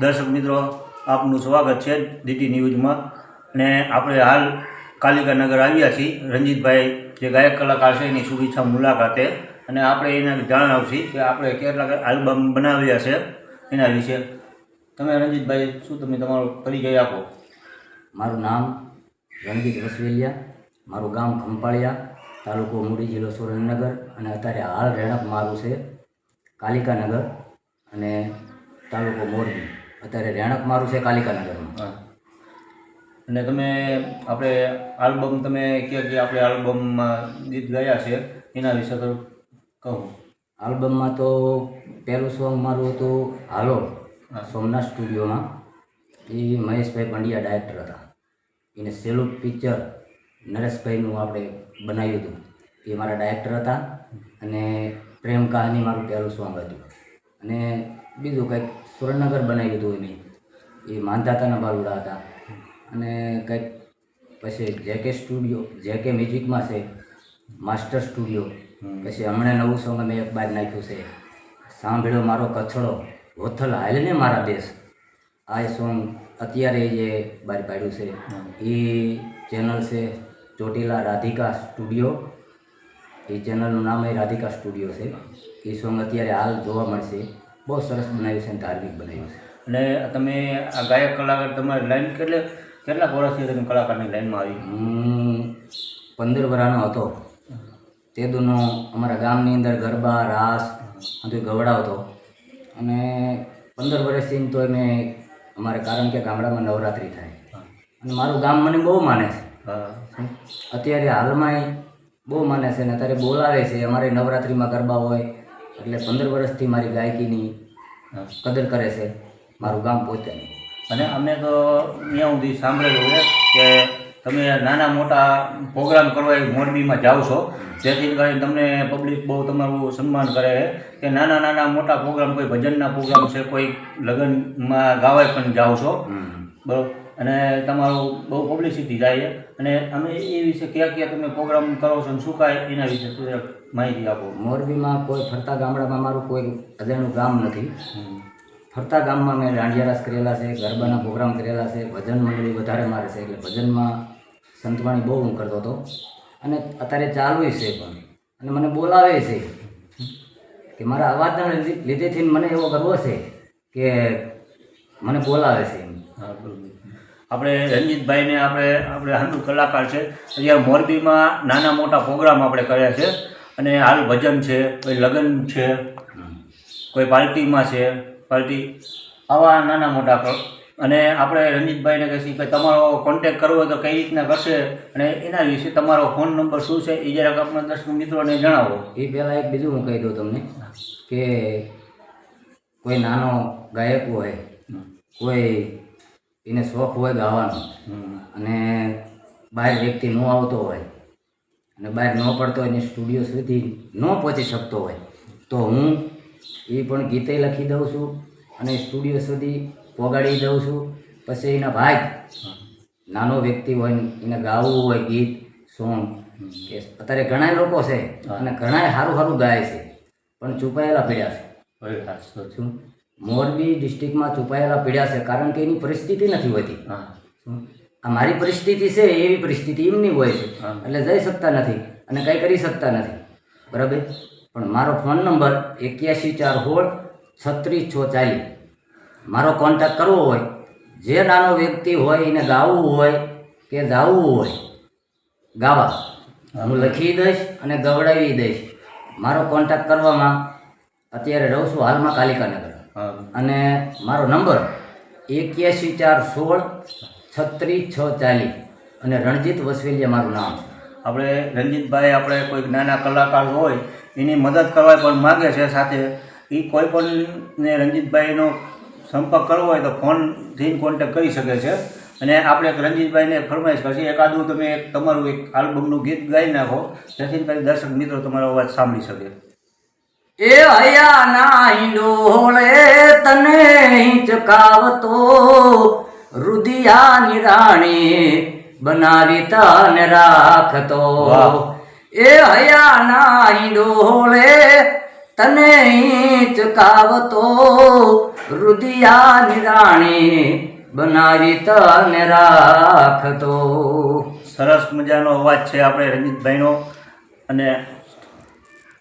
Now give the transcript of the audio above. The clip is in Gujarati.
દર્શક મિત્રો, આપનું સ્વાગત છે ડીટી ન્યૂઝમાં. અને આપણે હાલ કાલિકાનગર આવ્યા છીએ. રંજીતભાઈ જે ગાયક કલાકાર છે, એની શુભેચ્છા મુલાકાતે. અને આપણે એને જણાવશી કે આપણે કેટલાક આલ્બમ બનાવ્યા છે, એના વિશે. તમે રંજીતભાઈ, શું તમે તમારો પરિચય આપો? મારું નામ રણજીત વસવેલિયા મારું ગામ ખંપાળિયા, તાલુકો મૂડી જિલ્લો સુરેન્દ્રનગર અને અત્યારે હાલ રહેણાંક મારું છે કાલિકાનગર અને તાલુકો મોરબી. અત્યારે રહેણાંક મારું છે કાલિકાનગરમાં. હા. અને તમે આપણે આલ્બમ તમે કે આપણે આલ્બમમાં ગીત ગયા છે એના વિશે તો કહું. આલ્બમમાં તો પહેલું સોંગ મારું હતું હાલો સોમનાથ સ્ટુડિયોમાં. એ મહેશભાઈ પંડ્યા ડાયરેક્ટર હતા. એને સેલું પિક્ચર નરેશભાઈનું આપણે બનાવ્યું હતું. એ મારા ડાયરેક્ટર હતા અને પ્રેમ કહાની મારું પહેલું સોંગ હતું. અને બીજું કંઈક સુરેન્દ્રનગર બનાવ્યું હતું એમ એ માંધાતાના બાલુડા હતા. અને કંઈક પછી જેકે સ્ટુડિયો જેકે મ્યુઝિકમાં છે માસ્ટર સ્ટુડિયો. પછી હમણાં નવું સોંગ અમે એક બાર નાખ્યું છે. સાંભળ્યો મારો કચ્છડો હોથલ હાલને મારા દેશ આ સોંગ અત્યારે જે બહાર પાડ્યું છે. એ ચેનલ છે ચોટીલા રાધિકા સ્ટુડિયો. એ ચેનલનું નામ એ રાધિકા સ્ટુડિયો છે. એ સોંગ અત્યારે હાલ જોવા મળશે. બહુ સરસ બનાવ્યું છે અને ધાર્મિક બનાવ્યું છે. અને તમે આ ગાયક કલાકાર તમારી લાઈન કેટલે કેટલા વર્ષથી તમે કલાકારની લાઈનમાં આવી? હું પંદર વર્ષનો હતો. તે દૂનો અમારા ગામની અંદર ગરબા રાસ બધું ગવડાવતો અને પંદર વર્ષથી તો એને અમારે કારણ કે ગામડામાં નવરાત્રિ થાય. અને મારું ગામ મને બહુ માને છે. અત્યારે હાલમાં બહુ માને છે ને અત્યારે બોલાવે છે. અમારે નવરાત્રિમાં ગરબા હોય એટલે પંદર વર્ષથી મારી ગાયકીની કદર કરે છે. મારું ગામ પોતે અને અમે તો અહીંયા સુધી સાંભળેલું છે કે તમે નાના મોટા પ્રોગ્રામ કરવા મોરબીમાં જાઓ છો. જેથી કરીને તમને પબ્લિક બહુ તમારું સન્માન કરે છે. કે નાના નાના મોટા પ્રોગ્રામ કોઈ ભજનના પ્રોગ્રામ છે કોઈ લગ્નમાં ગાવા પણ જાઓ છો. બરોબર. અને તમારું બહુ પબ્લિસિટી જાય છે. અને અમે એ વિશે ક્યાં ક્યાં તમે પ્રોગ્રામ કરો છો અને શું કાંઈ એના વિશે તું માહિતી આપો. મોરબીમાં કોઈ ફરતા ગામડામાં મારું કોઈ અજાણ્યું ગામ નથી. ફરતા ગામમાં મેં દાંડિયા રાસ કરેલા છે ગરબાના પ્રોગ્રામ કરેલા છે ભજન મંડળી વધારે મારે છે એટલે ભજનમાં સંતવાણી બહુ હું કરતો હતો. અને અત્યારે ચાલુ છે પણ. અને મને બોલાવે છે કે મારા અવાજના લીધેથી મને એવો ગર્વ છે કે મને બોલાવે છે એમ. આપણે રંજીતભાઈને આપણે આપણે હાંડુ કલાકાર છે. અત્યારે મોરબીમાં નાના મોટા પ્રોગ્રામ આપણે કર્યા છે. અને હાલ ભજન છે, કોઈ લગ્ન છે, કોઈ પાર્ટીમાં છે, પાર્ટી. આવા નાના મોટા અને આપણે રંજીતભાઈને કહીશું કે તમારો કોન્ટેક કરવો તો કઈ રીતના કરશે? અને એના વિશે તમારો ફોન નંબર શું છે? એ જરાક આપણા દર્શક મિત્રોને જણાવો. એ પહેલાં એક બીજું હું કહી દઉં તમને કે કોઈ નાનો ગાયક હોય, કોઈ એને શોખ હોય ગાવાનો અને બહાર વ્યક્તિ ન આવતો હોય અને બહાર ન પડતો હોય ને સ્ટુડિયો સુધી ન પહોંચી શકતો હોય તો હું એ પણ ગીતે લખી દઉં છું અને સ્ટુડિયો સુધી પોગાડી દઉં છું. પછી એના ભાઈ નાનો વ્યક્તિ હોય એને ગાવું હોય ગીત સોંગ કે અત્યારે ઘણા લોકો છે અને ઘણા સારું સારું ગાય છે પણ છુપાયેલા પડ્યા છું. શું? મોરબી ડિસ્ટ્રિક્ટમાં છુપાયેલા પીડ્યા છે કારણ કે એની પરિસ્થિતિ નથી હોતી. આ મારી પરિસ્થિતિ છે એવી પરિસ્થિતિ એમની હોય છે. એટલે જઈ શકતા નથી અને કંઈ કરી શકતા નથી. બરાબર? પણ મારો ફોન નંબર એક્યાસી ચાર હોળ છત્રીસ છ ચાલીસ. મારો કોન્ટેક્ટ કરવો હોય જે નાનો વ્યક્તિ હોય એને ગાવું હોય કે ગાવું હોય ગાવા. હું લખી દઈશ અને ગવડાવી દઈશ. મારો કોન્ટેક્ટ કરવામાં અત્યારે રહું છું હાલમાં કાલિકાનગર. અને મારો નંબર એક્યાસી ચાર સોળ છત્રીસ છ ચાલીસ. અને રણજીત વસવેલિયા મારું નામ આપણે રણજીતભાઈ, આપણે કોઈક નાના કલાકાર હોય, એની મદદ કરવા પણ માગે છે સાથે. એ કોઈ પણ ને રણજીતભાઈનો સંપર્ક કરવો હોય તો ફોનથી કોન્ટેક કરી શકે છે. અને આપણે એક રંજીતભાઈને ફરમાઈશ કરશે એકાદું તમે એક તમારું એક આલ્બમનું ગીત ગાઈ નાખો. જેથી દર્શક મિત્રો તમારો અવાજ સાંભળી શકે. એ હયાના હિંડોળે તને હિંચકાવતો રુધિયા નિરાણી બનાવી તને રાખતો. એ હયાના હિંડોળે તને ચકાવતો રુધિયા નિરાણી બનાવી તને રાખતો. સરસ મજાનો અવાજ છે આપણે રંજીતભાઈનો. અને